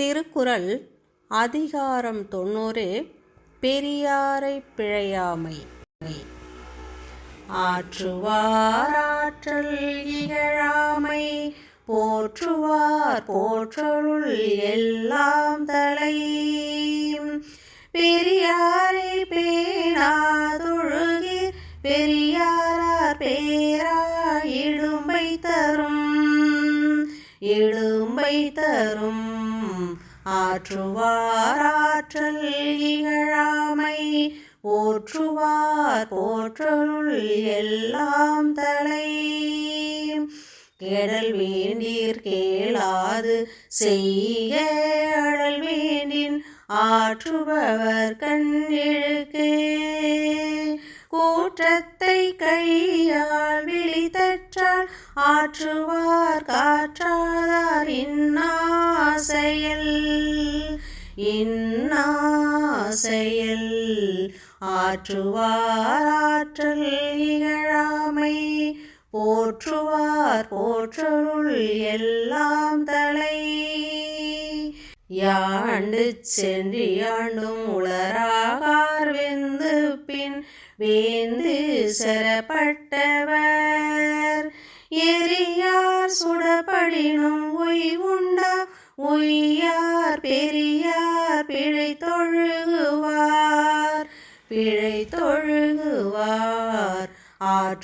திருக்குறள் அதிகாரம் தொண்ணூறு பெரியாரை பிழையாமை. ஆற்றுவாராற்றல் இகழாமை போற்றுவார் போற்றலுள் எல்லாம் தலை. பெரியாரை பேணாதொழுகிற் பெரியாரார் பேரா இடும்பை தரும். இடும்பை தரும். ஆற்றுவாராற்றல் இகழாமை ஓற்றுவார் போற்றருள் எல்லாம் தலை. கேடல் வேண்டீர் கேளாது செய்ய அழல் வேண்டின் ஆற்றுபவர் கண்ணிழுக்கே கூற்றத்தை கையால் விழித்தற்றால் ஆற்றுவார் காற்றால் இன்னாசையல் ஆற்றுவார் ஆற்றல் இகழாமை. போற்றுவார் போற்றருள் எல்லாம் தலை. யாண்டு சென்று யாண்டும் உளராகார் வெந்து பின் வேந்து செரப்பட்டவர். எரியார் சுடப்படினும் உய் உண்டா உய்யார் பெரியார் பிழை தொழுகுவார்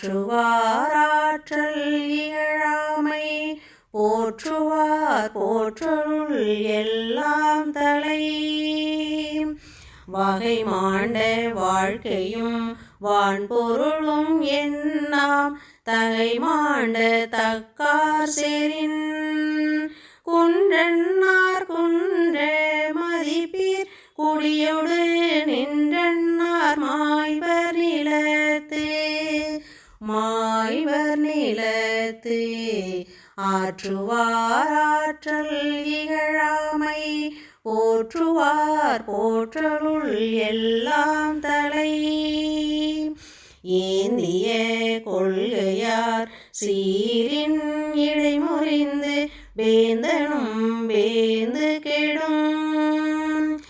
போற்றுவாராற்றல் ஆற்றல் இகழாமை. போற்றுவார் போற்றலுள் எல்லாம் தலை. வகை மாண்ட வாழ்க்கையும் வான்பொருளும் என்னாம். தகை மாண்ட தக்கார் செரின். குன்றன்னார் குன்ற மதிப்பீர். குடியோடு நின்றன்னார் மா நிலத்து ஆற்றுவாராற்றல் இகழாமை போற்றுவார் போற்றலுள் எல்லாம் தலை. ஏந்திய கொள்கையார் சீரின் இடைமுறிந்து வேந்தனும் வேந்து கெடும்.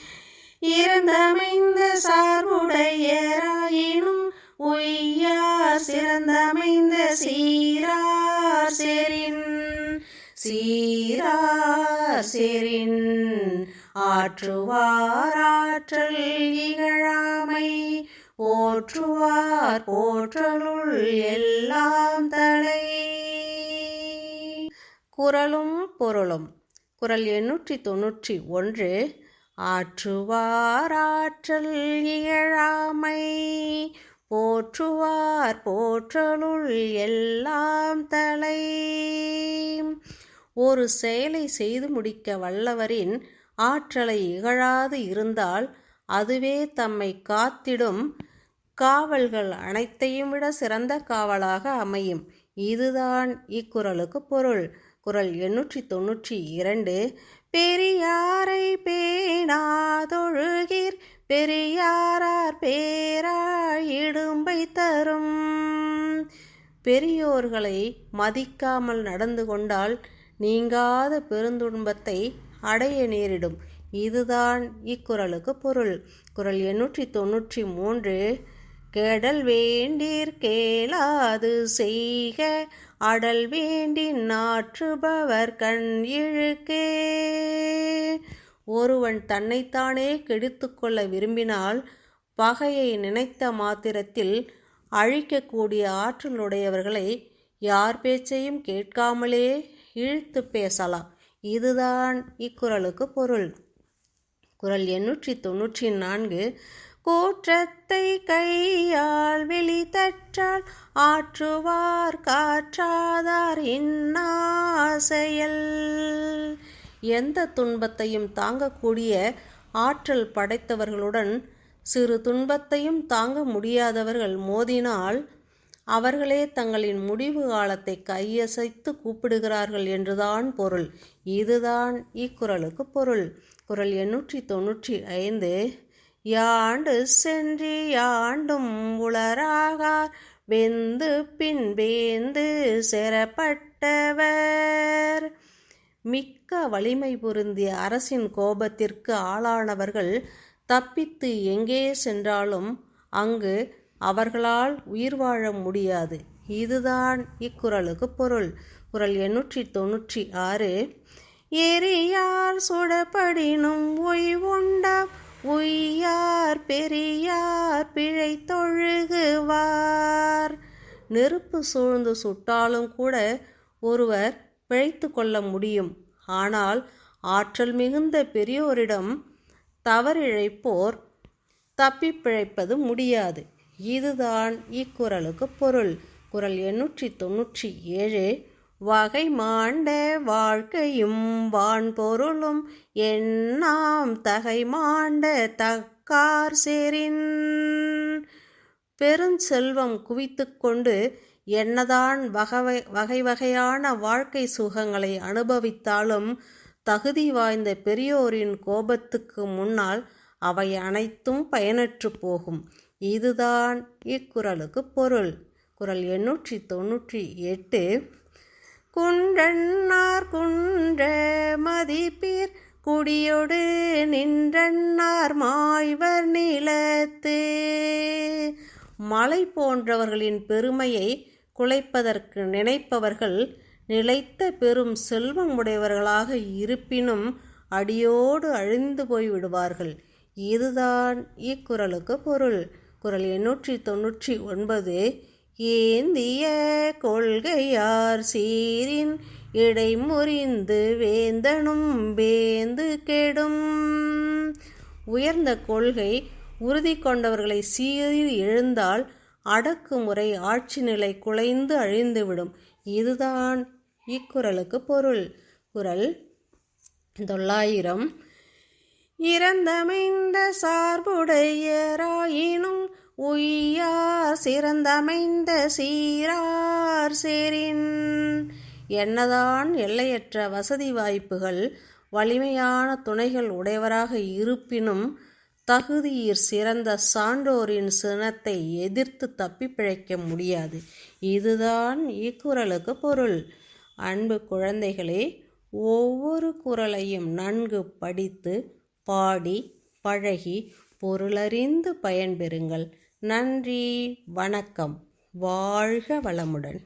இறந்தமைந்த சார்புடைய சிறந்தமைந்த சீரார் செரின் சீரார் செரின். ஆற்றுவாராற்றல் இகழாமை போற்றுவார் போற்றலுள் எல்லாம் தலை குரலும் பொருளும். குரல் எண்ணூற்றி தொன்னூற்றி ஒன்று ஆற்றுவாராற்றல் இயழாமை இகழாமை போற்றுவார் போற்றலுள் எல்லாம் தலை. ஒரு செயலை செய்து முடிக்க வல்லவரின் ஆற்றலை இகழாது இருந்தால் அதுவே தம்மை காத்திடும். காவல்கள் அனைத்தையும் விட சிறந்த காவலாக அமையும். இதுதான் இக்குறளுக்கு பொருள். குரல் எண்ணூற்றி தொன்னூற்றி இரண்டு பெரியாரை பேணாதொழுகிர் பெரியாரார் பேராய் இடும்பை தரும். பெரியோர்களை மதிக்காமல் நடந்து கொண்டால் நீங்காத பெருந்துன்பத்தை அடைய நேரிடும். இதுதான் இக்குறளுக்கு பொருள். குரல் எண்ணூற்றி தொன்னூற்றி மூன்று கெடல் வேண்டீர் கேளாது செய்க அடல் வேண்டி நாற்றுபவர் கண் இழுக்கே. ஒருவன் தன்னைத்தானே கெடுத்து கொள்ள விரும்பினால் பகையை நினைத்த மாத்திரத்தில் அழிக்கக்கூடிய ஆற்றலுடையவர்களை யார் பேச்சையும் கேட்காமலே இழுத்து பேசலாம். இதுதான் இக்குறளுக்கு பொருள். குரல் எண்ணூற்றி தொன்னூற்றி நான்கு கூற்றத்தை கையால் வெளி தற்றால் ஆற்றுவார் காற்றாதார் இன்னாசையல். எந்த துன்பத்தையும் தாங்கக்கூடிய ஆற்றல் படைத்தவர்களுடன் சிறு துன்பத்தையும் தாங்க முடியாதவர்கள் மோதினால் அவர்களே தங்களின் முடிவு காலத்தை கையசைத்து கூப்பிடுகிறார்கள் என்றுதான் பொருள். இதுதான் இக்குறளுக்கு பொருள். குரல் எண்ணூற்றி தொன்னூற்றி ஐந்து யாண்டு சென்று யாண்டும் உளராகார் வெந்து பின் வேந்து செரப்பட்டவர். மிக்க வலிமை பொருந்திய அரசின் கோபத்திற்கு ஆளானவர்கள் தப்பித்து எங்கே சென்றாலும் அங்கு அவர்களால் உயிர் வாழ முடியாது. இதுதான் இக்குறளுக்கு பொருள். குறள் எண்ணூற்றி தொண்ணூற்றி ஆறு. எரியார் சுடப்படினும் உய்வுண்ட உய்யார் பெரியார் பிழை தொழுகுவார். நெருப்பு சூழ்ந்து சுட்டாலும் கூட ஒருவர் பிழைத்து கொள்ள முடியும். ஆனால் ஆற்றல் மிகுந்த பெரியோரிடம் தவறிழைப்போர் தப்பி பிழைப்பது முடியாது. இதுதான் இக்குறளுக்கு பொருள். குறள் எண்ணூற்றி தொண்ணூற்றி ஏழு வகை மாண்ட வாழ்க்கையும் வான்பொருளும் எண்ணாம் தகை மாண்ட தக்கார் சேரின் பெருஞ்செல்வம் குவித்து கொண்டு என்னதான் வகை வகை வகையான வாழ்க்கை சுகங்களை அனுபவித்தாலும் தகுதி வாய்ந்த பெரியோரின் கோபத்துக்கு முன்னால் அவை அனைத்தும் பயனற்று போகும். இதுதான் இக்குறளுக்கு பொருள். குறள் எண்ணூற்றி தொண்ணூற்றி எட்டு. குன்றன்னார் குன்ற மதிப்பீர் குடியொடு நின்றன்னார் மாய்வர் நிலத்து. மலை போன்றவர்களின் பெருமையை குலைப்பதற்கு நினைப்பவர்கள் நிலைத்த பெரும் செல்வம் உடையவர்களாக இருப்பினும் அடியோடு அழிந்து போய் விடுவார்கள். இதுதான் இக்குறளுக்கு பொருள். குரல் எண்ணூற்றி தொன்னூற்றி ஒன்பது ஏந்திய கொள்கையார் சீரின் இடை முறிந்து வேந்தனும் வேந்து கெடும். உயர்ந்த கொள்கை உறுதி கொண்டவர்களை சீறி எழுந்தால் அடக்குமுறை ஆட்சி நிலை குலைந்து அழிந்துவிடும். இதுதான் இக்குறளுக்கு பொருள். குறள் தொள்ளாயிரம். இறந்தமைந்த சார்புடையராயினும் உய்யார் சிறந்தமைந்த சீரார் சேரின். என்னதான் எல்லையற்ற வசதி வாய்ப்புகள் வலிமையான துணைகள் உடையவராக இருப்பினும் தகுதியிற் சிறந்த சான்றோரின் சினத்தை எதிர்த்து தப்பி பிழைக்க முடியாது. இதுதான் இக்குறளுக்கு பொருள். அன்பு குழந்தைகளே ஒவ்வொரு குரலையும் நன்கு படித்து பாடி பழகி பொருளறிந்து பயன்பெறுங்கள். நன்றி வணக்கம். வாழ்க வளமுடன்.